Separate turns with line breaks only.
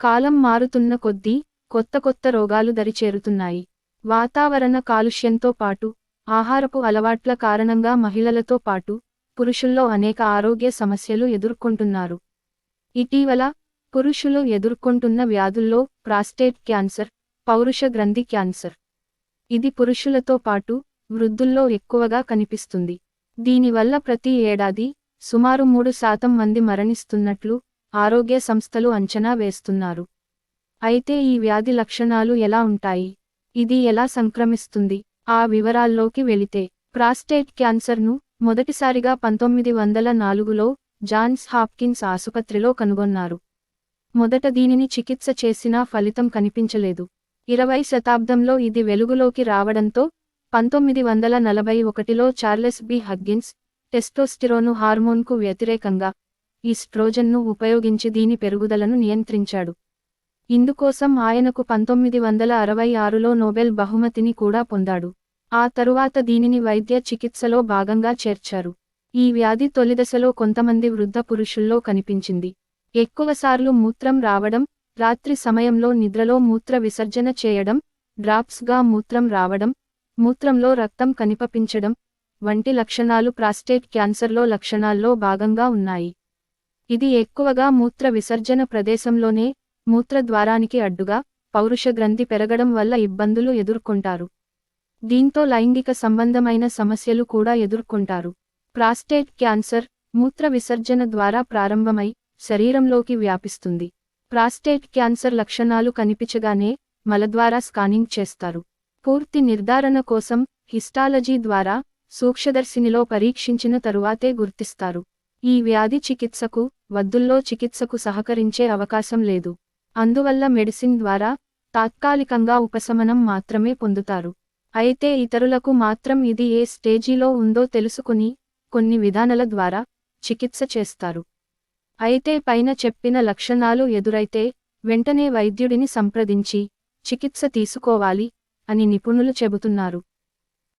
కాలం మారుతున్న కొద్దీ కొత్త కొత్త రోగాలు దరిచేరుతున్నాయి. వాతావరణ కాలుష్యంతో పాటు ఆహారపు అలవాట్ల కారణంగా మహిళలతో పాటు పురుషుల్లో అనేక ఆరోగ్య సమస్యలు ఎదుర్కొంటున్నారు. ఇటీవల పురుషులు ఎదుర్కొంటున్న వ్యాధుల్లో ప్రాస్టేట్ క్యాన్సర్ పౌరుష గ్రంథి క్యాన్సర్. ఇది పురుషులతో పాటు వృద్ధుల్లో ఎక్కువగా కనిపిస్తుంది. దీనివల్ల ప్రతి ఏడాది సుమారు మూడు శాతం మంది మరణిస్తున్నట్లు ఆరోగ్య సంస్థలు అంచనా వేస్తున్నారు. అయితే ఈ వ్యాధి లక్షణాలు ఎలా ఉంటాయి? ఇది ఎలా సంక్రమిస్తుంది? ఆ వివరాల్లోకి వెళితే ప్రాస్టేట్ క్యాన్సర్ను మొదటిసారిగా పంతొమ్మిది వందల నాలుగులో జాన్స్ హాప్కిన్స్ ఆసుపత్రిలో కనుగొన్నారు. మొదట దీనిని చికిత్స చేసినా ఫలితం కనిపించలేదు. ఇరవై శతాబ్దంలో ఇది వెలుగులోకి రావడంతో పంతొమ్మిది వందల నలభై ఒకటిలో చార్లెస్ బి హగ్గిన్స్ టెస్టోస్టిరోను హార్మోన్కు వ్యతిరేకంగా ఈస్ట్రోజన్ను ఉపయోగించి దీని పెరుగుదలను నియంత్రించాడు. ఇందుకోసం ఆయనకు పంతొమ్మిది వందల అరవై ఆరులో నోబెల్ బహుమతిని కూడా పొందాడు. ఆ తరువాత దీనిని వైద్య చికిత్సలో భాగంగా చేర్చారు. ఈ వ్యాధి తొలిదశలో కొంతమంది వృద్ధ పురుషుల్లో కనిపించింది. ఎక్కువసార్లు మూత్రం రావడం రాత్రి సమయంలో నిద్రలో మూత్ర విసర్జన చేయడం డ్రాప్స్గా మూత్రం రావడం మూత్రంలో రక్తం కనిపపించడం వంటి లక్షణాలు ప్రాస్టేట్ క్యాన్సర్లో లక్షణాల్లో భాగంగా ఉన్నాయి. ఇది ఎక్కువగా మూత్ర విసర్జన ప్రదేశంలోనే మూత్రద్వారానికి అడ్డుగా పౌరుష గ్రంథి పెరగడం వల్ల ఇబ్బందులు ఎదుర్కొంటారు. దీంతో లైంగిక సంబంధమైన సమస్యలు కూడా ఎదుర్కొంటారు. ప్రాస్టేట్ క్యాన్సర్ మూత్ర విసర్జన ద్వారా ప్రారంభమై శరీరంలోకి వ్యాపిస్తుంది. ప్రాస్టేట్ క్యాన్సర్ లక్షణాలు కనిపించగానే మలద్వారా స్కానింగ్ చేస్తారు. పూర్తి నిర్ధారణ కోసం హిస్టాలజీ ద్వారా సూక్ష్మదర్శినిలో పరీక్షించిన తరువాతే గుర్తిస్తారు. ఈ వ్యాధి చికిత్సకు వద్దుల్లో చికిత్సకు సహకరించే అవకాశం లేదు. అందువల్ల మెడిసిన్ ద్వారా తాత్కాలికంగా ఉపశమనం మాత్రమే పొందుతారు. అయితే ఇతరులకు మాత్రం ఇది ఏ స్టేజీలో ఉందో తెలుసుకుని కొన్ని విధానాల ద్వారా చికిత్స చేస్తారు. అయితే పైన చెప్పిన లక్షణాలు ఎదురైతే వెంటనే వైద్యుడిని సంప్రదించి చికిత్స తీసుకోవాలి అని నిపుణులు చెబుతున్నారు.